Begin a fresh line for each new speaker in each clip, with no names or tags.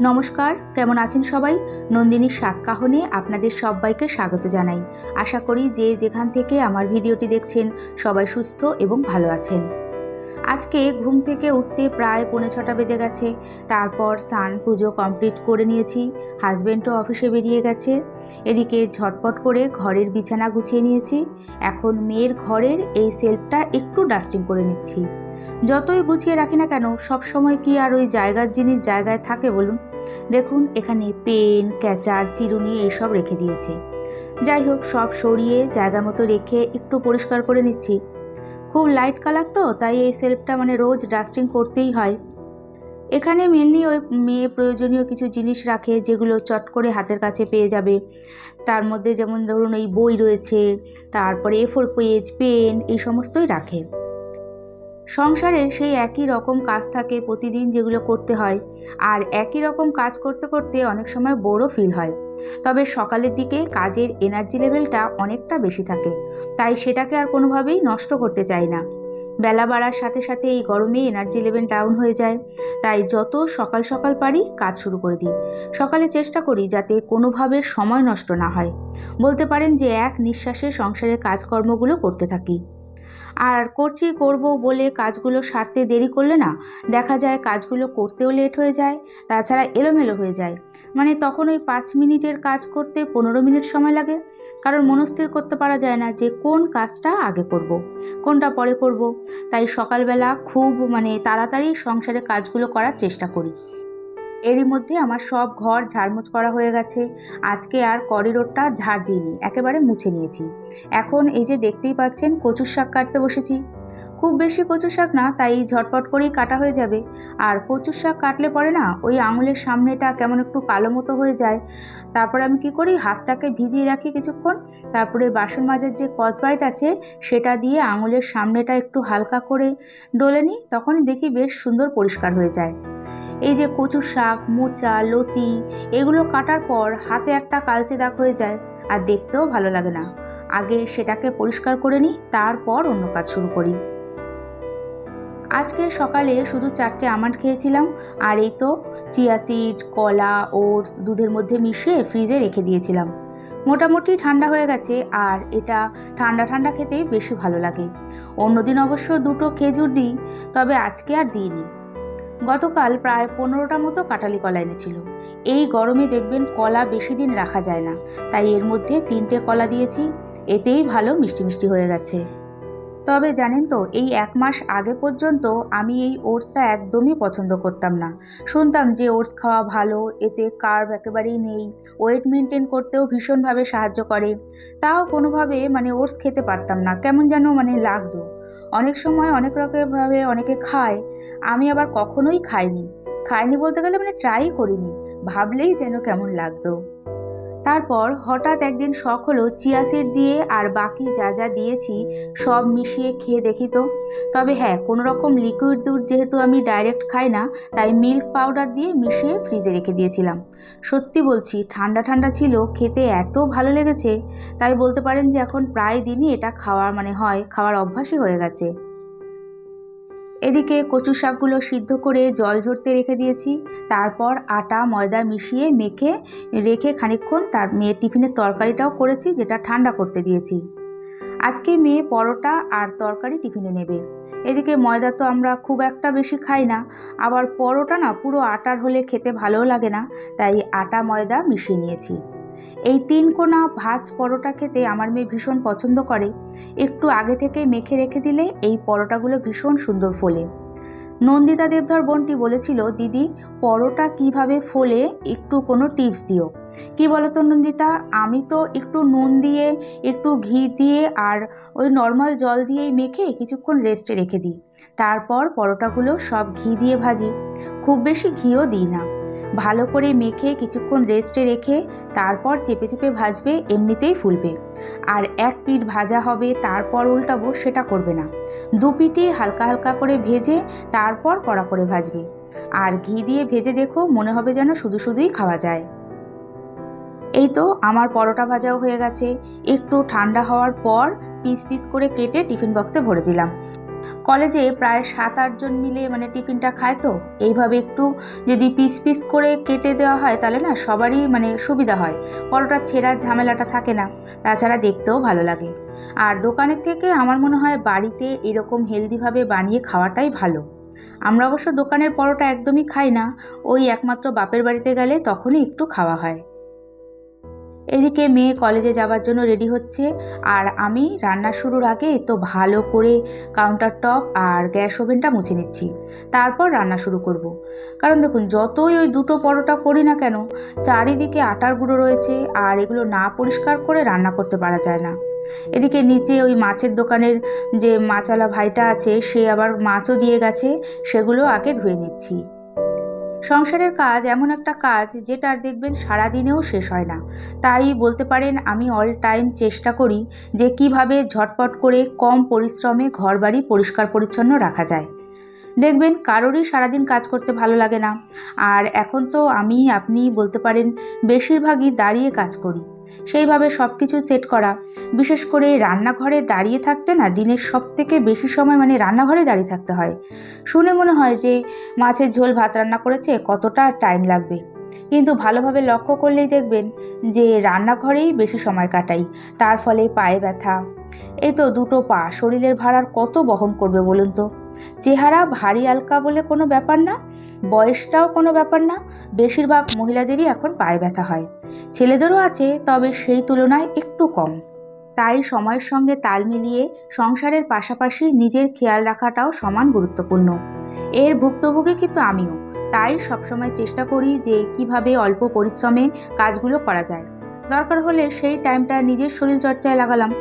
নমস্কার, কেমন আছেন সবাই? নন্দিনীর সাতকাহনে আপনাদের সবাইকে স্বাগত জানাই। আশা করি যে যেখান থেকে আমার ভিডিওটি দেখছেন, সবাই সুস্থ এবং ভালো আছেন। আজকে ঘুম থেকে উঠতে প্রায় পৌনে ছটা বেজে গেছে। তারপর স্নান পুজো কমপ্লিট করে নিয়েছি। হাজব্যান্ডও অফিসে বেরিয়ে গেছে। এদিকে ঝটপট করে ঘরের বিছানা গুছিয়ে নিয়েছি। এখন মেয়ের ঘরের এই সেলফটা একটু ডাস্টিং করে নিচ্ছি। যতই গুছিয়ে রাখি না কেন সব সময় কি আর ওই জায়গার জিনিস জায়গায় থাকে বলুন? দেখুন, এখানে পেন, ক্যাচার, চিরুনি এইসব রেখে দিয়েছে। যাই হোক, সব সরিয়ে জায়গা মতো রেখে একটু পরিষ্কার করে নিচ্ছি। খুব লাইট কালার তো, তাই এই সেলফটা মানে রোজ ডাস্টিং করতেই হয়। এখানে মেনলি ওই মেয়ে প্রয়োজনীয় কিছু জিনিস রাখে, যেগুলো চট করে হাতের কাছে পেয়ে যাবে। তার মধ্যে যেমন ধরুন, এই বই রয়েছে, তারপরে এ ফোর পেজ পেন এই সমস্তই রাখে। সংসারে সেই একই রকম কাজ থাকে প্রতিদিন যেগুলো করতে হয়। আর একই রকম কাজ করতে করতে অনেক সময় বোরও ফিল হয়। তবে সকালের দিকে কাজের এনার্জি লেভেলটা অনেকটা বেশি থাকে। তাই সেটাকে আর কোনোভাবেই নষ্ট করতে চাই না। বেলা বাড়ার সাথে সাথে এই গরমে এনার্জি লেভেল ডাউন হয়ে যায়। তাই যত সকাল সকাল পারি কাজ শুরু করে দিই। সকালে চেষ্টা করি যাতে কোনোভাবে সময় নষ্ট না হয়। বলতে পারেন যে এক নিঃশ্বাসে সংসারের কাজকর্মগুলো করতে থাকি। আর করছি করব বলে কাজগুলো সারতে দেরি করলে না, দেখা যায় কাজগুলো করতেও লেট হয়ে যায়, তাছাড়া এলোমেলো হয়ে যায় মানে তখন ওই পাঁচ মিনিটের কাজ করতে পনেরো মিনিট সময় লাগে কারণ মনস্থির করতে পারা যায় না যে কোন কাজটা আগে করব। কোনটা পরে করব। তাই সকালবেলা খুব মানে তাড়াতাড়ি সংসারে কাজগুলো করার চেষ্টা করি এরই মধ্যে আমার সব ঘর ঝাড়মুছ করা হয়ে গেছে। আজকে আর করিডোরটা ঝাড় দিইনি, একেবারে মুছে নিয়েছি। এখন এই যে দেখতেই পাচ্ছেন, কচুর শাক কাটতে বসেছি। খুব বেশি কচু শাক না, তাই ঝটপট করেই কাটা হয়ে যাবে। আর কচু শাক কাটলে পরে না, ওই আঙুলের সামনেটা কেমন একটু কালো মতো হয়ে যায়। তারপরে আমি কি করি, হাতটাকে ভিজিয়ে রাখি কিছুক্ষণ। তারপরে বাসন মাজার যে কসবাইট আছে, সেটা দিয়ে আঙুলের সামনেটা একটু হালকা করে ডলে নিই, তখনই দেখি বেশ সুন্দর পরিষ্কার হয়ে যায়। এই যে কচু শাক, মোচা, লতি, এগুলো কাটার পর হাতে একটা কালচে দাগ হয়ে যায় আর দেখতেও ভালো লাগে না। আগে সেটাকে পরিষ্কার করে নিই, তারপর অন্য কাজ শুরু করি। আজকে সকালে শুধু চারটে আমান্ড খেয়েছিলাম, আর এই তো চিয়া সিড, কলা, ওটস দুধের মধ্যে মিশিয়ে ফ্রিজে রেখে দিয়েছিলাম। মোটামুটি ঠান্ডা হয়ে গেছে, আর এটা ঠান্ডা ঠান্ডা খেতেই বেশি ভালো লাগে। অন্যদিন অবশ্য দুটো খেজুর দিই, তবে আজকে আর দিইনি। গতকাল প্রায় পনেরোটা মতো কাটালি কলা এনেছিল। এই গরমে দেখবেন কলা বেশি দিন রাখা যায় না। তাই এর মধ্যে তিনটে কলা দিয়েছি। এতেই ভালো মিষ্টি মিষ্টি হয়ে গেছে। তবে জানেন তো, এই এক মাস আগে পর্যন্ত আমি এই ওটসটা একদমই পছন্দ করতাম না। শুনতাম যে ওটস খাওয়া ভালো, এতে কার্ব একেবারেই নেই, ওয়েট মেনটেন করতেও ভীষণভাবে সাহায্য করে। তাও কোনোভাবে মানে ওটস খেতে পারতাম না, কেমন যেন মানে লাগতো। অনেক সময় অনেক রকমভাবে অনেকে খায়, আমি আবার কখনোই খাইনি। খাইনি বলতে গেলে মানে ট্রাই করিনি, ভাবলেই যেন কেমন লাগতো। তারপর হঠাৎ একদিন শখ হলো চিয়া সিড দিয়ে আর বাকি যা যা দিয়েছি সব মিশিয়ে খেয়ে দেখি তো। তবে হ্যাঁ কোনো রকম লিকুইড দুধ যেহেতু আমি ডাইরেক্ট খাই না, তাই মিল্ক পাউডার দিয়ে মিশিয়ে ফ্রিজে রেখে দিয়েছিলাম। সত্যি বলছি, ঠান্ডা ঠান্ডা ছিল, খেতে এত ভালো লেগেছে। তাই বলতে পারেন যে এখন প্রায় দিনই এটা খাওয়ার মানে হয়, খাওয়ার অভ্যাসই হয়ে গেছে। এদিকে কচু শাকগুলো সিদ্ধ করে জল ঝরতে রেখে দিয়েছি। তারপর আটা, ময়দা মিশিয়ে মেখে রেখে খানিকক্ষণ তার মেয়ের টিফিনের তরকারিটাও করেছি, যেটা ঠান্ডা করতে দিয়েছি। আজকে মেয়ে পরোটা আর তরকারি টিফিনে নেবে। এদিকে ময়দা তো আমরা খুব একটা বেশি খাই না। আবার পরোটা না পুরো আটার হলে খেতে ভালোও লাগে না, তাই আটা, ময়দা মিশিয়ে নিয়েছি। এই তিন কোনা ভাজ পরোটা খেতে আমার মেয়ে ভীষণ পছন্দ করে। একটু আগে থেকে মেখে রেখে দিলে এই পরোটাগুলো ভীষণ সুন্দর ফোলে। নন্দিতা দেবধর বোনটি বলেছিল, দিদি, পরোটা কীভাবে ফোলে, একটু কোনো টিপস দিও। কি বলতো নন্দিতা, আমি তো একটু নুন দিয়ে, একটু ঘি দিয়ে আর ওই নর্মাল জল দিয়েই মেখে কিছুক্ষণ রেস্টে রেখে দিই। তারপর পরোটাগুলো সব ঘি দিয়ে ভাজি। খুব বেশি ঘিও দিই না। ভালো করে মেখে কিছুক্ষণ রেস্টে রেখে তারপর চেপে চেপে ভাজবে, এমনিতেই ফুলবে। আর এক পিঠ ভাজা হবে, তারপর উল্টাবো, সেটা করবে না। দু পিঠে হালকা হালকা করে ভেজে তারপর কড়া করে ভাজবে। আর ঘি দিয়ে ভেজে দেখো, মনে হবে যেন শুধু শুধুই খাওয়া যায়। এই তো আমার পরোটা ভাজাও হয়ে গেছে। একটু ঠান্ডা হওয়ার পর পিস পিস করে কেটে টিফিন বক্সে ভরে দিলাম। কলেজে প্রায় সাত আটজন মিলে মানে টিফিনটা খায় তো। এইভাবে একটু যদি পিস পিস করে কেটে দেওয়া হয় তাহলে না সবারই মানে সুবিধা হয়। পরোটা ছেঁড়ার ঝামেলাটা থাকে না, তাছাড়া দেখতেও ভালো লাগে। আর দোকানের থেকে আমার মনে হয় বাড়িতে এরকম হেলদিভাবে বানিয়ে খাওয়াটাই ভালো। আমরা অবশ্য দোকানের পরোটা একদমই খাই না, ওই একমাত্র বাপের বাড়িতে গেলে তখনই একটু খাওয়া হয়। এদিকে মেয়ে কলেজে যাওয়ার জন্য রেডি হচ্ছে। আর আমি রান্না শুরুর আগে তো ভালো করে কাউন্টার টপ আর গ্যাস ওভেনটা মুছে নিচ্ছি। তারপর রান্না শুরু করব। কারণ দেখুন, যতই ওই দুটো পরোটা করি না কেন, চারিদিকে আটার গুঁড়ো রয়েছে আর এগুলো না পরিষ্কার করে রান্না করতে পারা যায় না। এদিকে নিচে ওই মাছের দোকানের যে মাছালা ভাইটা আছে, সে আবার মাছও দিয়ে গেছে, সেগুলো আগে ধুয়ে নিচ্ছি। সংসারের কাজ এমন একটা কাজ যেটা দেখবেন সারাদিনেও শেষ হয় না। তাই বলতে পারেন আমি অল টাইম চেষ্টা করি যে কীভাবে ঝটপট করে কম পরিশ্রমে ঘর বাড়ি পরিষ্কার পরিচ্ছন্ন রাখা যায়। দেখবেন কারোরই সারাদিন কাজ করতে ভালো লাগে না। আর এখন তো আমি, আপনি বলতে পারেন, বেশিরভাগই দাঁড়িয়ে কাজ করি। সেইভাবে সব কিছু সেট করা। বিশেষ করে রান্নাঘরে দাঁড়িয়ে থাকতে না দিনের সব থেকে বেশি সময় মানে রান্নাঘরে দাঁড়িয়ে থাকতে হয়। শুনে মনে হয় যে মাছের ঝোল ভাত রান্না করেছে কতটা টাইম লাগবে। কিন্তু ভালোভাবে লক্ষ্য করলেই দেখবেন যে রান্নাঘরেই বেশি সময় কাটাই, তার ফলে পায়ে ব্যথা। এই তো দুটো পা, শরীরের ভাড়ার কত বহন করবে বলুন তো? চেহারা ভারী আলকা বলে কোনো ব্যাপার না? বয়সটাও কোনো ব্যাপার না, বেশিরভাগ মহিলাদেরই এখন পায়ে ব্যথা হয়। ছেলেদেরও আছে, তবে সেই তুলনায় একটু কম। তাই সময়ের সঙ্গে তাল মিলিয়ে সংসারের পাশাপাশি নিজের খেয়াল রাখাটাও সমান গুরুত্বপূর্ণ। এর ভুক্তভোগী কিন্তু আমিও। তাই সবসময় চেষ্টা করি যে কীভাবে অল্প পরিশ্রমে কাজগুলো করা যায়। দরকার হলে সেই টাইমটা নিজের শরীর চর্চায় লাগালাম।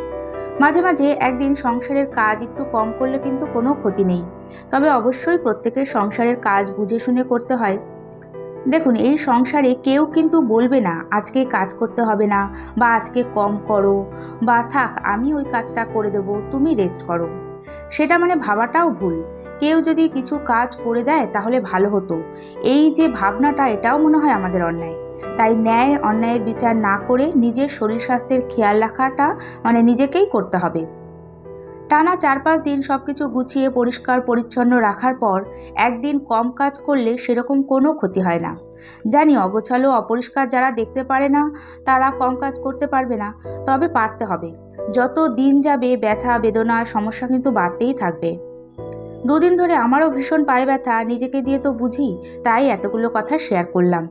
মাঝে মাঝে একদিন সংসারের কাজ একটু কম করলে কিন্তু কোনো ক্ষতি নেই। তবে অবশ্যই প্রত্যেকের সংসারের কাজ বুঝে শুনে করতে হয়। দেখুন, এই সংসারে কেউ কিন্তু বলবে না, আজকে কাজ করতে হবে না, বা আজকে কম করো, বা থাক, আমি ওই কাজটা করে দেবো, তুমি রেস্ট করো। সেটা মানে ভাবাটাও ভুল। কেউ যদি কিছু কাজ করে দেয়, তাহলে ভালো হতো। এই যে ভাবনাটা, এটাও মনে হয় আমাদের অন্যায়। তাই ন্যায়, অন্যায়ের বিচার না করে নিজের শরীর স্বাস্থ্যের খেয়াল রাখাটা মানে নিজেকেই করতে হবে। টানা চার পাঁচ দিন সব কিছু গুছিয়ে, পরিষ্কার, পরিচ্ছন্ন রাখার পর একদিন কম কাজ করলে সেরকম কোনো ক্ষতি হয় না। জানি অগোছালো, অপরিষ্কার যারা দেখতে পারে না, তারা কম কাজ করতে পারবে না, তবে পারতে হবে। যত দিন যাবে, ব্যথা, বেদনা সমস্যা কিন্তু বাড়তেই থাকবে। দুদিন ধরে আমারও ভীষণ পায়ে ব্যথা, নিজেকে দিয়ে তো বুঝি, তাই এতগুলো কথা শেয়ার করলাম।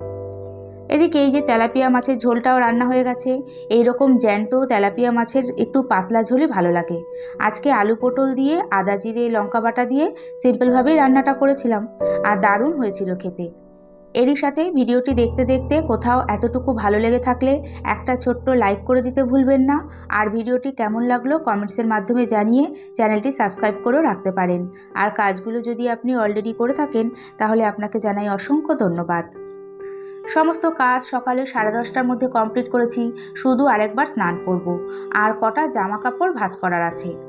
এদিকে এই যে তেলাপিয়া মাছের ঝোলটাও রান্না হয়ে গেছে। এই রকম জ্যান্ত তেলাপিয়া মাছের একটু পাতলা ঝোলই ভালো লাগে। আজকে আলু পটল দিয়ে, আদা জিরে, লঙ্কা বাটা দিয়ে সিম্পলভাবেই রান্নাটা করেছিলাম আর দারুণ হয়েছিল খেতে। এরই সাথে ভিডিওটি দেখতে দেখতে কোথাও এতটুকু ভালো লেগে থাকলে একটা ছোট্ট লাইক করে দিতে ভুলবেন না। আর ভিডিওটি কেমন লাগল কমেন্টসের মাধ্যমে জানিয়ে চ্যানেলটি সাবস্ক্রাইব করেও রাখতে পারেন। আর কাজগুলো যদি আপনি অলরেডি করে থাকেন, তাহলে আপনাকে জানাই অসংখ্য ধন্যবাদ। সমস্ত কাজ সকালে সাড়ে দশটার মধ্যে কমপ্লিট করেছি, শুধু আরেকবার স্নান করব। আর কটা জামা কাপড় ভাজ করার আছে।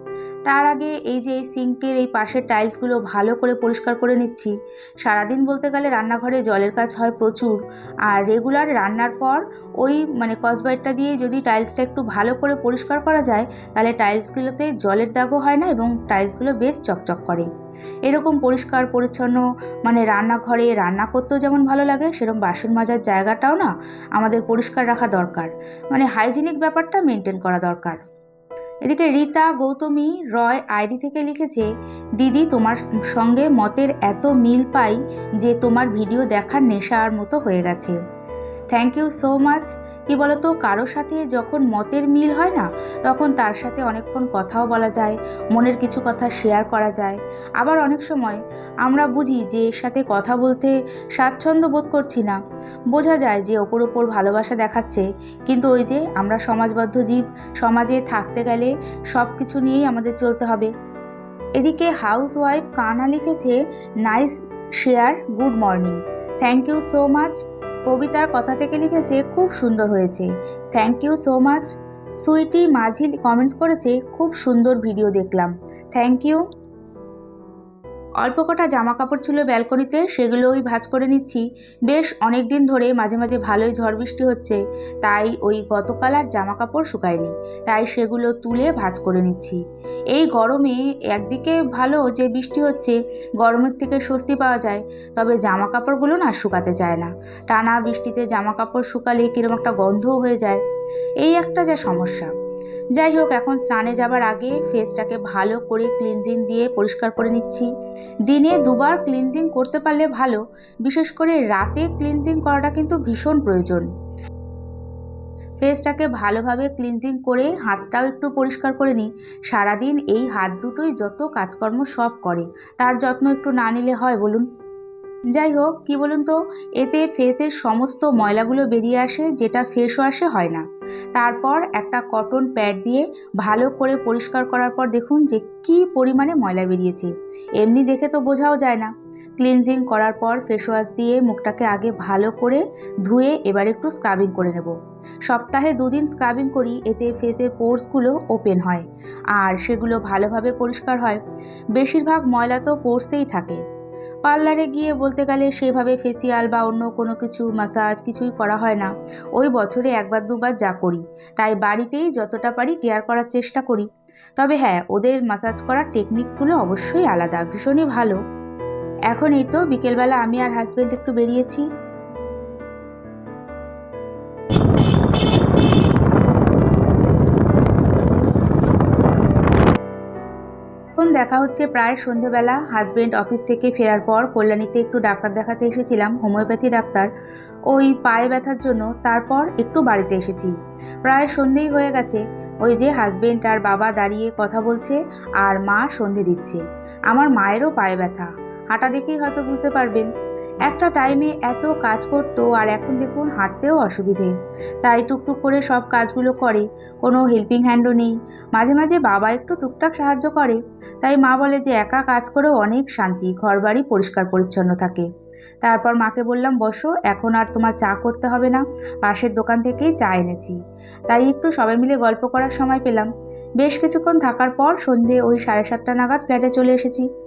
তার আগে এই যে এই সিঙ্কের এই পাশের টাইলসগুলো ভালো করে পরিষ্কার করে নিচ্ছি। সারাদিন বলতে গেলে রান্নাঘরে জলের কাজ হয় প্রচুর। আর রেগুলার রান্নার পর ওই মানে কসবাইটটা দিয়ে যদি টাইলসটা একটু ভালো করে পরিষ্কার করা যায়, তাহলে টাইলসগুলোতে জলের দাগও হয় না এবং টাইলসগুলো বেশ চকচক করে। এরকম পরিষ্কার, পরিচ্ছন্ন মানে রান্নাঘরে রান্না করতেও যেমন ভালো লাগে, সেরকম বাসন মাজার জায়গাটাও না আমাদের পরিষ্কার রাখা দরকার। মানে হাইজিনিক ব্যাপারটা মেনটেন করা দরকার। এদিকে রীতা, গৌতমী, রয় আইডি থেকে লিখেছে, দিদি, তোমার সঙ্গে মতের এত মিল পাই যে তোমার ভিডিও দেখার নেশার মতো হয়ে গেছে। থ্যাংক ইউ সো মাচ কি বলতো, কারোর সাথে যখন মতের মিল হয় না, তখন তার সাথে অনেকক্ষণ কথাও বলা যায়, মনের কিছু কথা শেয়ার করা যায়। আবার অনেক সময় আমরা বুঝি যে এর সাথে কথা বলতে স্বাচ্ছন্দ্য বোধ করছি না। বোঝা যায় যে ওপর ওপর ভালোবাসা দেখাচ্ছে, কিন্তু ওই যে আমরা সমাজবদ্ধ জীব, সমাজে থাকতে গেলে সব কিছু নিয়েই আমাদের চলতে হবে। এদিকে হাউস ওয়াইফ কানা লিখেছে nice share good morning thank you so much কবিতার কথা থেকে লিখেছে, খুব সুন্দর হয়েছে। Thank you so much Sweetie Majhi comments করেছে, খুব সুন্দর ভিডিও দেখলাম। থ্যাংক ইউ অল্প কটা জামা কাপড় ছিল ব্যালকনিতে, সেগুলোই ভাজ করে নিচ্ছি। বেশ অনেক দিন ধরে মাঝে মাঝে ভালোই ঝড় বৃষ্টি হচ্ছে, তাই ওই গতকাল আর জামা কাপড় শুকায়নি, তাই সেগুলো তুলে ভাজ করে নিচ্ছি। এই গরমে একদিকে ভালো যে বৃষ্টি হচ্ছে, গরমের থেকে স্বস্তি পাওয়া যায়, তবে জামা কাপড়গুলো না শুকাতে চায় না। টানা বৃষ্টিতে জামা কাপড় শুকালে কীরকম একটা গন্ধও হয়ে যায়। এই একটা যা সমস্যা। যাই হোক, এখন স্নানে যাবার আগে ফেসটাকে ভালো করে ক্লিনজিং দিয়ে পরিষ্কার করে নিচ্ছি। দিনে দুবার ক্লিনজিং করতে পারলে ভালো, বিশেষ করে রাতে ক্লিনজিং করাটা কিন্তু ভীষণ প্রয়োজন। ফেসটাকে ভালোভাবে ক্লিনজিং করে হাতটাও একটু পরিষ্কার করে নিই। সারাদিন এই হাত দুটোই যত কাজকর্ম সব করে, তার যত্ন একটু না নিলে হয় বলুন? যাই হোক, কি বলুন তো, এতে ফেসের সমস্ত ময়লাগুলো বেরিয়ে আসে, যেটা ফেস ওয়াশে হয় না। তারপর একটা কটন প্যাড দিয়ে ভালো করে পরিষ্কার করার পর দেখুন যে কি পরিমাণে ময়লা বেরিয়েছে। এমনি দেখে তো বোঝাও যায় না। ক্লিনজিং করার পর ফেস ওয়াশ দিয়ে মুখটাকে আগে ভালো করে ধুয়ে এবার একটু স্ক্রাবিং করে নেব। সপ্তাহে দুদিন স্ক্রাবিং করি, এতে ফেসের পোর্সগুলো ওপেন হয়, আর সেগুলো ভালোভাবে পরিষ্কার হয়। বেশিরভাগ ময়লা তো পোর্সেই থাকে। পার্লারে গিয়ে বলতে গেলে সেভাবে ফেসিয়াল বা অন্য কোনো কিছু মাসাজ কিছুই করা হয় না। ওই বছরে একবার দুবার যা করি। তাই বাড়িতেই যতটা পারি কেয়ার করার চেষ্টা করি। তবে হ্যাঁ ওদের মাসাজ করার টেকনিকগুলো অবশ্যই আলাদা, ভীষণই ভালো। এখন এই তো বিকেলবেলা আমি আর হাজব্যান্ড একটু বেরিয়েছি। দেখা হচ্ছে প্রায় সন্ধেবেলা। হাজব্যান্ড অফিস থেকে ফেরার পর কল্যাণীতে একটু ডাক্তার দেখাতে এসেছিলাম হোমিওপ্যাথি ডাক্তার। ওই পায়ে ব্যথার জন্য তারপর একটু বাড়িতে এসেছি। প্রায় সন্ধেই হয়ে গেছে। ওই যে হাজব্যান্ড আর বাবা দাঁড়িয়ে কথা বলছে আর মা সন্ধে দিচ্ছে। আমার মায়েরও পায়ে ব্যথা। হাঁটা দেখেই হয়তো বুঝতে পারবেন। একটা টাইমে এত কাজ করতো আর এখন দেখুন হাঁটতেও অসুবিধে। তাই টুকটুক করে সব কাজগুলো করে, কোনো হেল্পিং হ্যান্ডও নেই। মাঝে মাঝে বাবা একটু টুকটাক সাহায্য করে। তাই মা বলে যে একা কাজ করেও অনেক শান্তি, ঘরবাড়ি পরিষ্কার পরিচ্ছন্ন থাকে। তারপর মাকে বললাম, বসো, এখন আর তোমার চা করতে হবে না, পাশের দোকান থেকেই চা এনেছি। তাই একটু সবাই মিলে গল্প করার সময় পেলাম। বেশ কিছুক্ষণ থাকার পর সন্ধে ওই সাড়ে সাতটা নাগাদ ফ্ল্যাটে চলে এসেছি।